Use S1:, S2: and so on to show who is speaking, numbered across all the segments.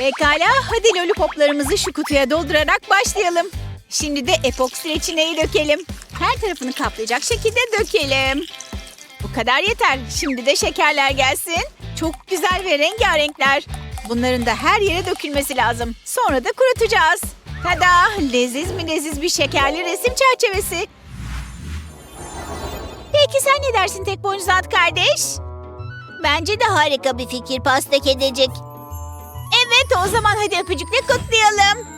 S1: Pekala, hadi lollipoplarımızı şu kutuya doldurarak başlayalım. Şimdi de epoksi reçineyi dökelim. Her tarafını kaplayacak şekilde dökelim. Bu kadar yeter. Şimdi de şekerler gelsin. Çok güzel ve rengarenkler. Bunların da her yere dökülmesi lazım. Sonra da kurutacağız. Tada! Leziz mi leziz bir şekerli resim çerçevesi. Peki sen ne dersin tek boynuzlu at kardeş?
S2: Bence de harika bir fikir pasta kedicik.
S1: O zaman hadi öpücükle kutlayalım.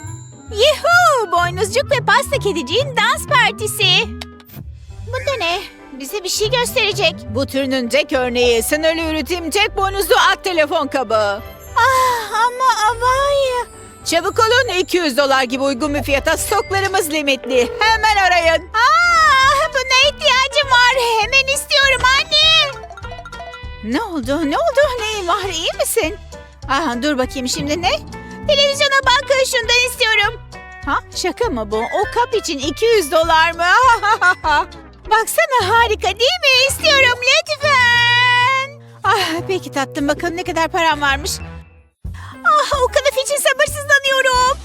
S1: Yuhu! Boynuzcuk ve pasta kediciğin dans partisi. Bu da ne? Bize bir şey gösterecek. Bu türünün tek örneği sınırlı üretim tek boynuzlu at telefon kabı. Ah ama avay. Çabuk olun 200 dolar gibi uygun bir fiyata stoklarımız limitli. Hemen arayın. Ah buna ihtiyacım var. Hemen istiyorum anne. Ne oldu? Ne oldu? Neyin var? İyi misin? Aha, dur bakayım şimdi ne? Televizyona bak şundan istiyorum. Ha şaka mı bu? O kap için 200 dolar mı? Baksana harika değil mi? İstiyorum lütfen. Ah peki tatlım bakalım ne kadar param varmış. Ah o kılıf için sabırsızlanıyorum.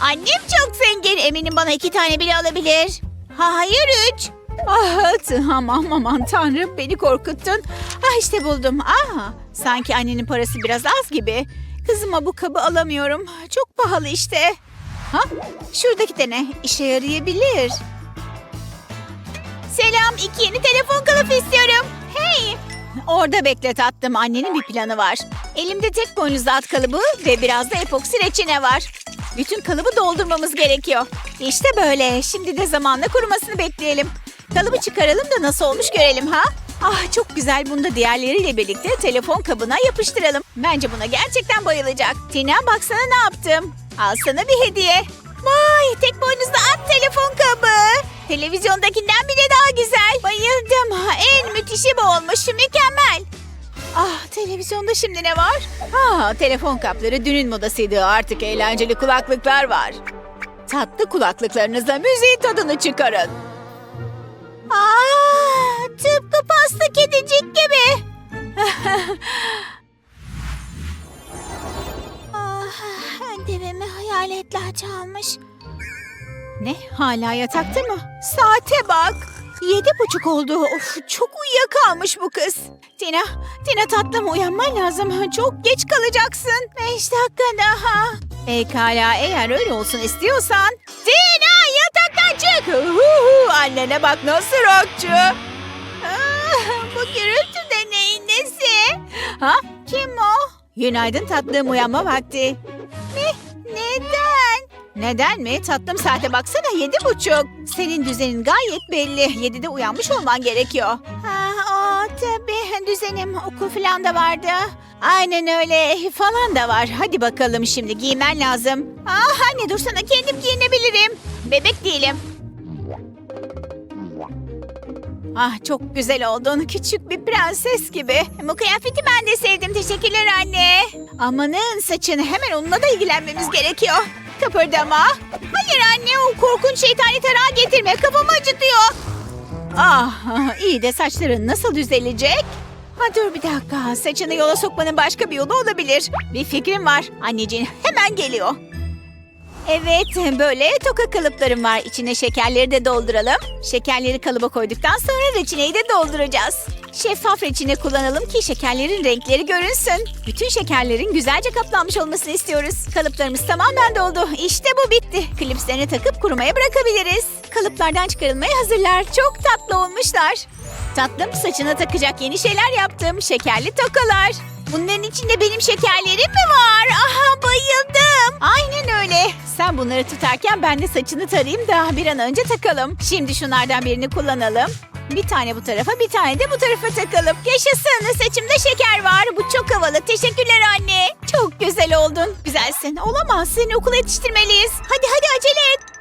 S1: Annem çok zengin. Eminim bana iki tane bile alabilir. Ha, hayır üç. Ah tamam aman tanrım beni korkuttun. Ah işte buldum. Ah sanki annenin parası biraz az gibi. Kızıma bu kabı alamıyorum. Çok pahalı işte. Ha şuradaki de ne? İşe yarayabilir. Selam iki yeni telefon kılıfı istiyorum. Hey. Orada bekle tatlım. Annenin bir planı var. Elimde tek boynuzlu kalıbı ve biraz da epoksi reçine var. Bütün kalıbı doldurmamız gerekiyor. İşte böyle. Şimdi de zamanla kurumasını bekleyelim. Kalıbı çıkaralım da nasıl olmuş görelim ha? Ah çok güzel. Bunu da diğerleriyle birlikte telefon kabına yapıştıralım. Bence buna gerçekten bayılacak. Tina baksana ne yaptım. Al sana bir hediye. Vay tek boynuzlu at telefon kabı. Televizyondakinden bile daha güzel. Bayıldım. En müthişi bu olmuş. Mükemmel. Ah televizyonda şimdi ne var? Ha telefon kapları dünün modasıydı. Artık eğlenceli kulaklıklar var. Tatlı kulaklıklarınızla müziğin tadını çıkarın. Aa, tıpkı pasta kedicik gibi. ah, devemi hayaletler çalmış. Ne? Hala yatakta mı? Saate bak. Yedi buçuk oldu. Of çok uyuyakalmış bu kız. Tina, Tina tatlım uyanman lazım. Çok geç kalacaksın. Beş dakika daha. Pekala eğer öyle olsun istiyorsan. Tina yataktan çık. Uhuhu, annene bak nasıl rockçu. Ah, bu gürültü de neyin nesi? Ha? Kim o? Günaydın tatlım uyanma vakti. Ne? Neden? Neden mi? Tatlım saate baksana yedi buçuk. Senin düzenin gayet belli. Yedide uyanmış olman gerekiyor. Ha, o tabii düzenim okul falan da vardı. Aynen öyle falan da var. Hadi bakalım şimdi giymen lazım. Ah anne dursana kendim giyinebilirim. Bebek değilim. Ah çok güzel oldun. Küçük bir prenses gibi. Bu kıyafeti ben de sevdim. Teşekkürler anne. Amanın saçını hemen onunla da ilgilenmemiz gerekiyor. Kıpırdama. Hayır anne o korkunç şeytani tarağı getirme. Kafamı acıtıyor. Ah iyi de saçların nasıl düzelecek? Ha dur bir dakika. Saçını yola sokmanın başka bir yolu olabilir. Bir fikrim var. Anneciğin hemen geliyor. Evet, böyle toka kalıplarım var. İçine şekerleri de dolduralım. Şekerleri kalıba koyduktan sonra reçineyi de dolduracağız. Şeffaf reçine kullanalım ki şekerlerin renkleri görünsün. Bütün şekerlerin güzelce kaplanmış olmasını istiyoruz. Kalıplarımız tamamen doldu. İşte bu bitti. Klipslerini takıp kurumaya bırakabiliriz. Kalıplardan çıkarılmaya hazırlar. Çok tatlı olmuşlar. Tatlım saçına takacak yeni şeyler yaptım. Şekerli tokalar. Bunların içinde benim şekerlerim mi var? Aha bayıldım. Aynen öyle. Sen bunları tutarken ben de saçını tarayayım da bir an önce takalım. Şimdi şunlardan birini kullanalım. Bir tane bu tarafa bir tane de bu tarafa takalım. Yaşasın saçımda şeker var. Bu çok havalı. Teşekkürler anne. Çok güzel oldun. Güzelsin. Olamaz. Seni okula yetiştirmeliyiz. Hadi hadi acele et.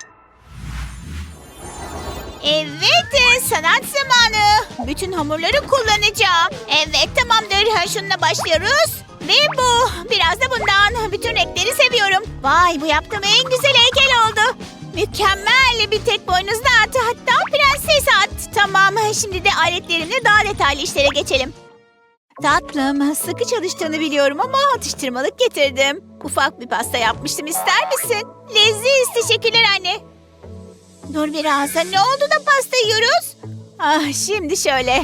S1: Evet, e, sanat zamanı. Bütün hamurları kullanacağım. Evet, tamamdır. Ha, Şununla başlıyoruz. Ve bu. Biraz da bundan. Bütün renkleri seviyorum. Vay, bu yaptığım en güzel heykel oldu. Mükemmel bir tek boynuzlu at. Hatta prenses at. Tamam, şimdi de aletlerimle daha detaylı işlere geçelim. Tatlım, sıkı çalıştığını biliyorum ama atıştırmalık getirdim. Ufak bir pasta yapmıştım, ister misin? Leziz, teşekkürler anne. Dur biraz, ne oldu da pasta yiyoruz? Ah, şimdi şöyle.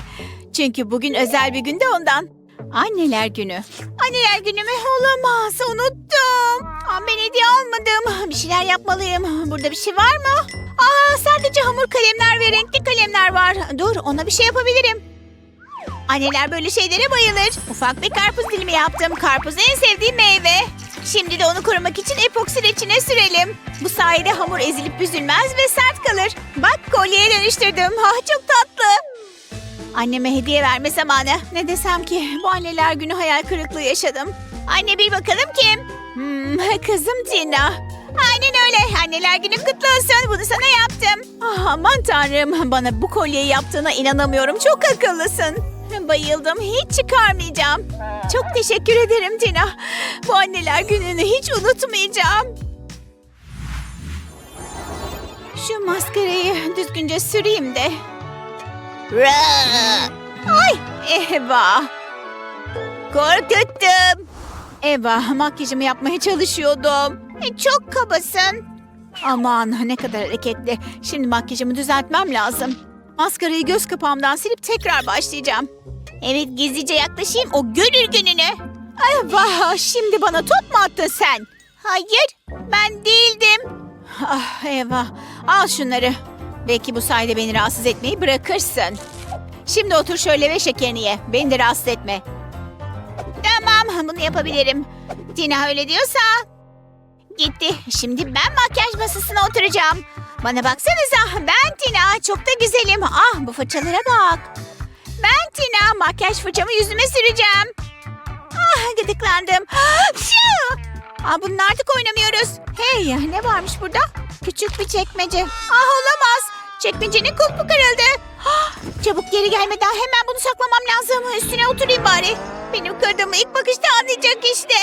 S1: Çünkü bugün özel bir günde ondan. Anneler günü. Anneler günü mü? Olamaz, unuttum. Aa, ben hediye almadım. Bir şeyler yapmalıyım. Burada bir şey var mı? Aa, sadece hamur kalemler ve renkli kalemler var. Dur, ona bir şey yapabilirim. Anneler böyle şeylere bayılır. Ufak bir karpuz dilimi yaptım. Karpuz en sevdiğim meyve. Şimdi de onu korumak için epoksi reçine sürelim. Bu sayede hamur ezilip büzülmez ve sert kalır. Bak kolyeye dönüştürdüm. Ah çok tatlı. Anneme hediye verme zamanı. Ne desem ki bu anneler günü hayal kırıklığı yaşadım. Anne bir bakalım kim? Hmm, kızım Tina. Aynen öyle. Anneler günü kutlu olsun. Bunu sana yaptım. Ah, aman tanrım. Bana bu kolyeyi yaptığına inanamıyorum. Çok akıllısın. Bayıldım. Hiç çıkarmayacağım. Çok teşekkür ederim Tina. Bu anneler gününü hiç unutmayacağım. Şu maskarayı düzgünce süreyim de. Ay Eva. Korkuttum. Eva makyajımı yapmaya çalışıyordum. E, çok kabasın. Aman ne kadar hareketli. Şimdi makyajımı düzeltmem lazım. Maskarayı göz kapağımdan silip tekrar başlayacağım. Evet gizlice yaklaşayım o görür gününü. Eva şimdi bana top mu attın sen? Hayır ben değildim. Ah Eva al şunları. Belki bu sayede beni rahatsız etmeyi bırakırsın. Şimdi otur şöyle ve şekerini ye. Beni de rahatsız etme. Tamam bunu yapabilirim. Tina öyle diyorsa. Gitti. Şimdi ben makyaj masasına oturacağım. Bana baksanıza ben Tina çok da güzelim. Ah bu fırçalara bak. Ben Tina makyaj fırçamı yüzüme süreceğim. Ah gıdıklandım. Pşu! Aa, bunun artık oynamıyoruz. Hey ne varmış burada? Küçük bir çekmece. Ah olamaz. Çekmecenin kulpu kırıldı. Ah, çabuk geri gelmeden hemen bunu saklamam lazım. Üstüne oturayım bari. Benim kırdığımı ilk bakışta anlayacak işte.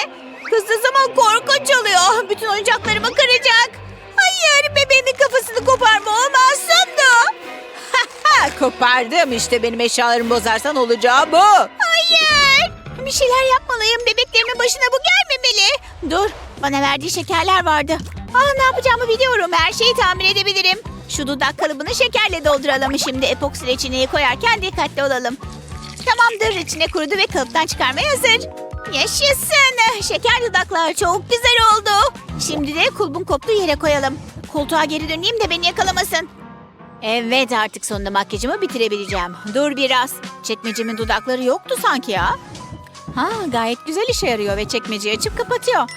S1: Kızdığı zaman korkunç oluyor. Bütün oyuncaklarımı kıracak.
S3: Kopardım işte benim eşyalarımı bozarsan olacağı bu.
S1: Hayır. Bir şeyler yapmalıyım. Bebeklerimin başına bu gelmemeli. Dur. Bana verdiği şekerler vardı. Ah ne yapacağımı biliyorum. Her şeyi tamir edebilirim. Şu dudak kalıbını şekerle dolduralım. Şimdi epoksi reçineyi koyarken dikkatli olalım. Tamamdır. Reçine kurudu ve kalıptan çıkarmaya hazır. Yaşasın. Şeker dudaklar çok güzel oldu. Şimdi de kulbun koptuğu yere koyalım. Koltuğa geri döneyim de beni yakalamasın. Evet artık sonunda makyajımı bitirebileceğim. Dur biraz. Çekmecemin dudakları yoktu sanki ya. Ha gayet güzel işe yarıyor ve çekmeceyi açıp kapatıyor.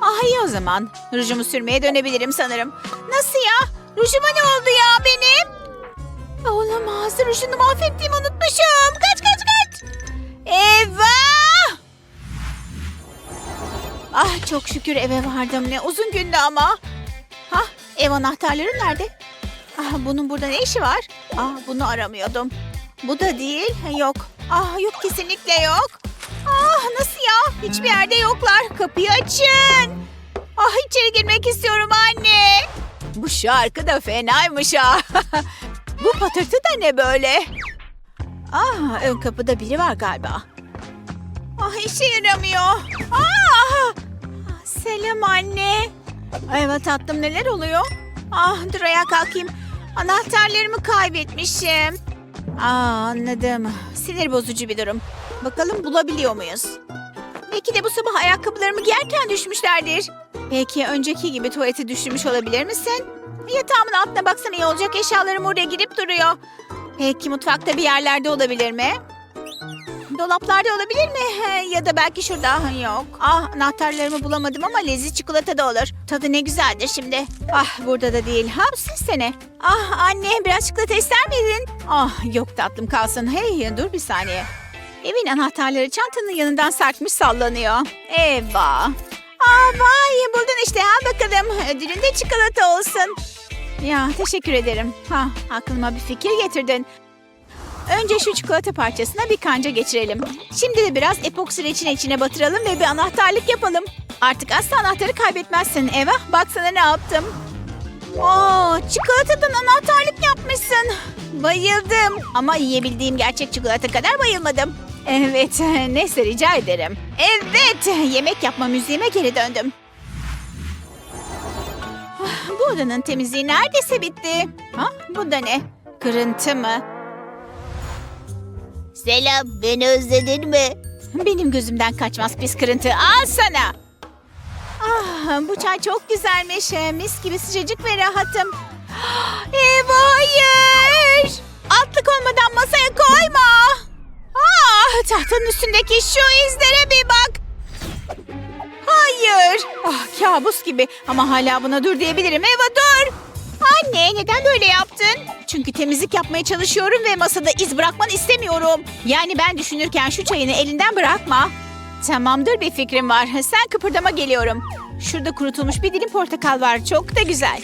S1: Ah iyi o zaman. Rujumu sürmeye dönebilirim sanırım. Nasıl ya? Rujuma ne oldu ya benim? Olamaz. Rujunu mahvettiğimi unutmuşum. Kaç kaç kaç. Eyvah! Ah çok şükür eve vardım. Ne uzun gündü ama. Ha ev anahtarları nerede? Ah bunun burada ne işi var? Ah bunu aramıyordum. Bu da değil. Yok. Ah yok kesinlikle yok. Ah nasıl ya? Hiçbir yerde yoklar. Kapıyı açın. Ah içeri girmek istiyorum anne.
S3: Bu şarkı da fenaymış ha.
S1: Bu patırtı da ne böyle? Ah ön kapıda biri var galiba. Ah işe yaramıyor. Ah! Ah, Selam anne. Evet tatlım neler oluyor? Ah dur ayağa kalkayım. Anahtarlarımı kaybetmişim. Aa anladım. Sinir bozucu bir durum. Bakalım bulabiliyor muyuz? Belki de bu sabah ayakkabılarımı giyerken düşmüşlerdir. Belki önceki gibi tuvalete düşürmüş olabilir misin? Yatağımın altına baksana iyi olacak eşyalarım oraya girip duruyor. Belki mutfakta bir yerlerde olabilir mi? Dolaplarda olabilir mi? Ya da belki şurada. Yok. Ah anahtarlarımı bulamadım ama leziz çikolata da olur. Tadı ne güzeldir şimdi. Ah burada da değil. Ha bu ses de ne? Ah anne biraz çikolata ister miydin? Ah yok tatlım kalsın. Hey dur bir saniye. Evin anahtarları çantanın yanından sarkmış sallanıyor. Eyvah. Aa vay buldun işte ha bakalım. Ödülün de çikolata olsun. Ya teşekkür ederim. Ha aklıma bir fikir getirdin. Önce şu çikolata parçasına bir kanca geçirelim. Şimdi de biraz epoksi reçine içine batıralım ve bir anahtarlık yapalım. Artık asla anahtarı kaybetmezsin Eva. Baksana ne yaptım. Oo, çikolatadan anahtarlık yapmışsın. Bayıldım. Ama yiyebildiğim gerçek çikolata kadar bayılmadım. Evet, neyse rica ederim. Evet, yemek yapma müziğime geri döndüm. Ah, Bu odanın temizliği neredeyse bitti. Ha, bu da ne? Kırıntı mı?
S2: Selam, beni özledin mi?
S1: Benim gözümden kaçmaz pis kırıntı. Al sana. Ah, bu çay çok güzelmiş. Ee, Mis gibi sıcacık ve rahatım. Eva hayır. Altlık olmadan masaya koyma. Ah, tahtanın üstündeki şu izlere bir bak. Hayır. Ah, kabus gibi ama hala buna dur diyebilirim. Eva dur. Anne neden böyle yaptın? Çünkü temizlik yapmaya çalışıyorum ve masada iz bırakmanı istemiyorum. Yani ben düşünürken şu çayını elinden bırakma. Tamamdır bir fikrim var. Sen kıpırdama geliyorum. Şurada kurutulmuş bir dilim portakal var. Çok da güzel.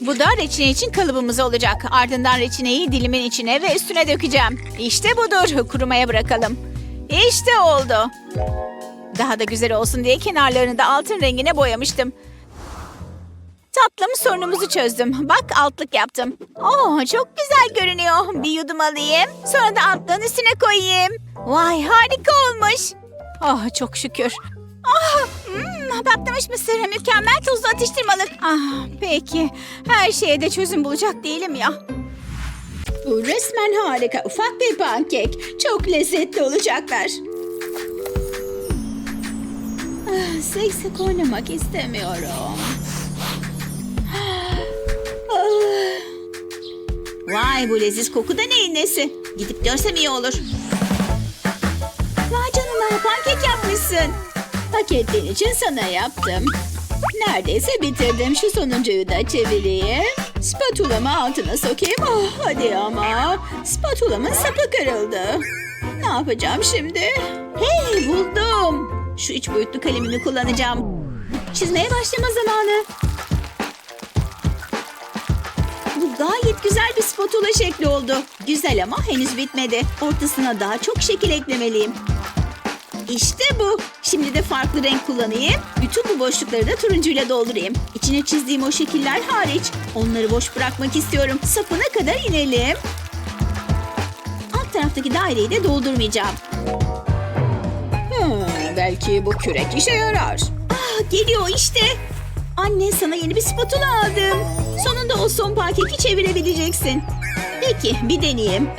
S1: Bu da reçine için kalıbımız olacak. Ardından reçineyi dilimin içine ve üstüne dökeceğim. İşte budur. Kurumaya bırakalım. İşte oldu. Daha da güzel olsun diye kenarlarını da altın rengine boyamıştım. Tatlım sorunumuzu çözdüm. Bak altlık yaptım. Oo çok güzel görünüyor. Bir yudum alayım. Sonra da altlığın üstüne koyayım. Vay harika olmuş. Oh çok şükür. Ah, hmm, patlamış mısır mükemmel tuzlu atıştırmalık. Ah, peki her şeye de çözüm bulacak değilim ya.
S3: Bu resmen harika. Ufak bir pankek. Çok lezzetli olacaklar. Ah, Seksek oynamak istemiyorum. Vay bu leziz koku da neyin nesi? Gidip görsem iyi olur. Vay canına pankek yapmışsın. Hak ettiğin için sana yaptım. Neredeyse bitirdim. Şu sonuncuyu da çevireyim. Spatulamı altına sokayım. Oh, hadi ama. Spatulamın sapı kırıldı. Ne yapacağım şimdi? Hey buldum. Şu üç boyutlu kalemimi kullanacağım. Çizmeye başlama zamanı. Gayet güzel bir spatula şekli oldu. Güzel ama henüz bitmedi. Ortasına daha çok şekil eklemeliyim. İşte bu. Şimdi de farklı renk kullanayım. Bütün bu boşlukları da turuncuyla doldurayım. İçine çizdiğim o şekiller hariç. Onları boş bırakmak istiyorum. Sapına kadar inelim. Alt taraftaki daireyi de doldurmayacağım. Hmm, belki bu kürek işe yarar. Ah, geliyor işte. Anne sana yeni bir spatula aldım. Sonunda o son pankeki çevirebileceksin. Peki bir deneyeyim.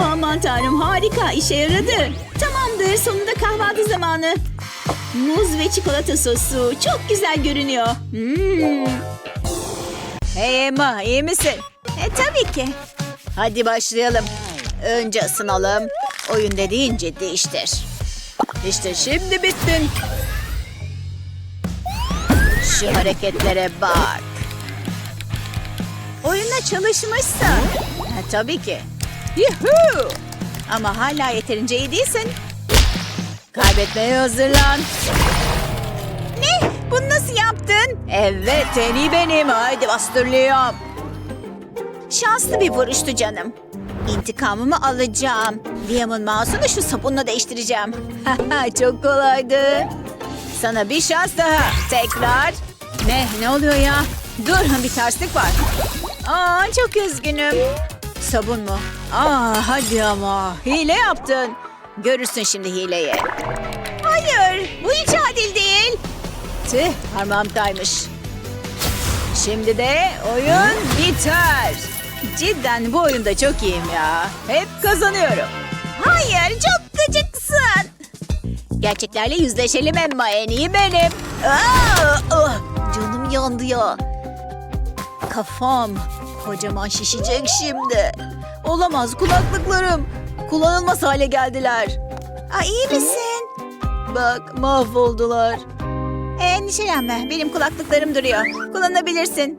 S3: Aman tanrım harika işe yaradı. Tamamdır sonunda kahvaltı zamanı. Muz ve çikolata sosu çok güzel görünüyor. Hmm.
S1: Hey Emma iyi misin? E tabii ki.
S3: Hadi başlayalım. Önce ısınalım. Oyun dediğin ciddi iştir. İşte şimdi bittin. Şu hareketlere bak.
S1: Oyuna çalışmışsın.
S3: Ha, tabii ki.
S1: Yuhu! Ama hala yeterince iyi değilsin.
S3: Kaybetmeye hazırlan.
S1: Ne? Bunu nasıl yaptın?
S3: Evet en iyi benim. Haydi bastırlıyorum.
S1: Şanslı bir vuruştu canım. İntikamımı alacağım. Liam'ın mouse'unu şu sabunla değiştireceğim.
S3: Çok kolaydı. Sana bir şans daha. Tekrar.
S1: Ne? Ne oluyor ya? Dur bir terslik var. Aa çok üzgünüm.
S3: Sabun mu? Aa hadi ama. Hile yaptın. Görürsün şimdi hileyi.
S1: Hayır bu hiç adil değil.
S3: Tüh parmağımdaymış. Şimdi de oyun biter. Cidden bu oyunda çok iyiyim ya. Hep kazanıyorum.
S1: Hayır çok gıcıksın.
S3: Gerçeklerle yüzleşelim Emma en iyi benim. Aa, canım yandı ya. Kafam kocaman şişecek şimdi. Olamaz kulaklıklarım. Kullanılmaz hale geldiler.
S1: Aa, iyi misin?
S3: Bak mahvoldular.
S1: Endişelenme benim kulaklıklarım duruyor. Kullanabilirsin.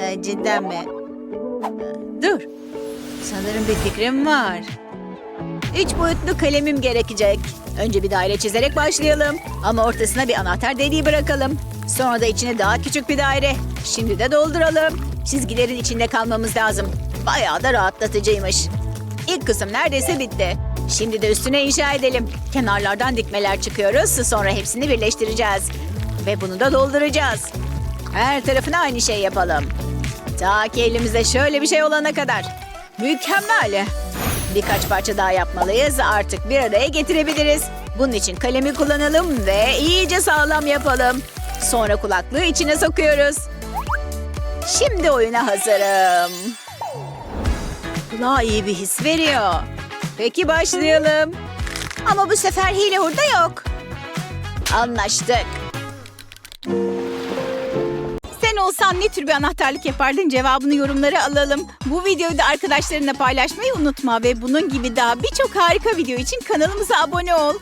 S3: Ha, cidden mi? Dur. Sanırım bir fikrim var. Üç boyutlu kalemim gerekecek. Önce bir daire çizerek başlayalım. Ama ortasına bir anahtar deliği bırakalım. Sonra da içine daha küçük bir daire. Şimdi de dolduralım. Çizgilerin içinde kalmamız lazım. Bayağı da rahatlatıcıymış. İlk kısım neredeyse bitti. Şimdi de üstüne inşa edelim. Kenarlardan dikmeler çıkıyoruz. Sonra hepsini birleştireceğiz. Ve bunu da dolduracağız. Her tarafına aynı şey yapalım. Ta ki elimizde şöyle bir şey olana kadar. Mükemmel. Birkaç parça daha yapmalıyız. Artık bir araya getirebiliriz. Bunun için kalemi kullanalım ve iyice sağlam yapalım. Sonra kulaklığı içine sokuyoruz. Şimdi oyuna hazırım. Kulağa iyi bir his veriyor. Peki başlayalım.
S1: Ama bu sefer hile hurda yok.
S3: Anlaştık.
S1: Sen olsan ne tür bir anahtarlık yapardın cevabını yorumlara alalım. Bu videoyu da arkadaşlarınla paylaşmayı unutma ve bunun gibi daha birçok harika video için kanalımıza abone ol.